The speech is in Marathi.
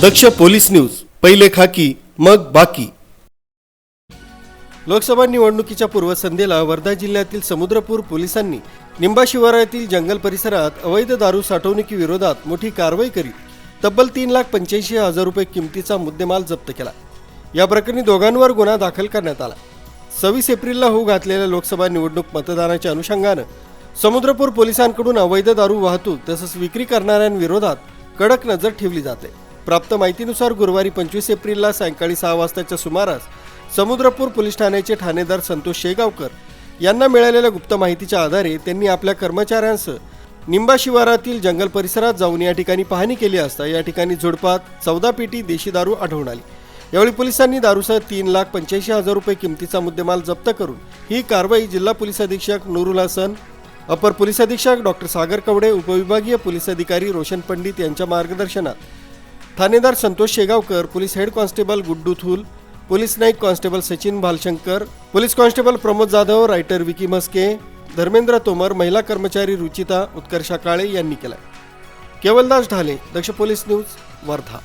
दक्ष पोलीस न्यूज पहिले खाकी मग बाकी. लोकसभा निवडणुकीच्या पूर्वसंध्येला वर्धा जिल्ह्यातील समुद्रपूर पोलिसांनी निंबा शिवारातील जंगल परिसरात अवैध दारू साठवणुकीविरोधात मोठी कारवाई करीत तब्बल तीन लाख पंच्याऐंशी हजार रुपये किमतीचा मुद्देमाल जप्त केला. या प्रकरणी दोघांवर गुन्हा दाखल करण्यात आला. सव्वीस एप्रिलला होऊ घातलेल्या लोकसभा निवडणूक मतदानाच्या अनुषंगानं समुद्रपूर पोलिसांकडून अवैध दारू वाहतूक तसंच विक्री करणाऱ्यांविरोधात कडक नजर ठेवली जाते. प्राप्त माहितीनुसार गुरुवारी पंचवीस एप्रिलला सायंकाळी सहा वाजताच्या सुमारास समुद्रपूर पोलीस ठाण्याचे ठाणेदार संतोष शेगावकर यांना मिळालेल्या गुप्त माहितीच्या आधारे त्यांनी आपल्या कर्मचाऱ्यांसह निंबा शिवारातील जंगल परिसरात जाऊन या ठिकाणी पाहणी केली असता या ठिकाणी झुडपात चौदा पेटी देशी दारू आढळून आली. यावेळी पोलिसांनी दारूसह तीन लाख पंच्याऐंशी हजार रुपये किमतीचा मुद्देमाल जप्त करून ही कारवाई जिल्हा पोलीस अधीक्षक नूरुल हसन अपर पोलीस अधीक्षक डॉक्टर सागर कवडे उपविभागीय पोलीस अधिकारी रोशन पंडित यांच्या मार्गदर्शनात ठाणेदार Santosh Shegaonkar police head constable Guddu Thul police Naik constable Sachin Bhalshankar police constable Pramod Jadhav writer Vicky Maske Dharmendra Tomar महिला कर्मचारी रुचिता उत्कर्षा काळे यांनी केलाय. Kewaldas Dhale Daksh police news Wardha.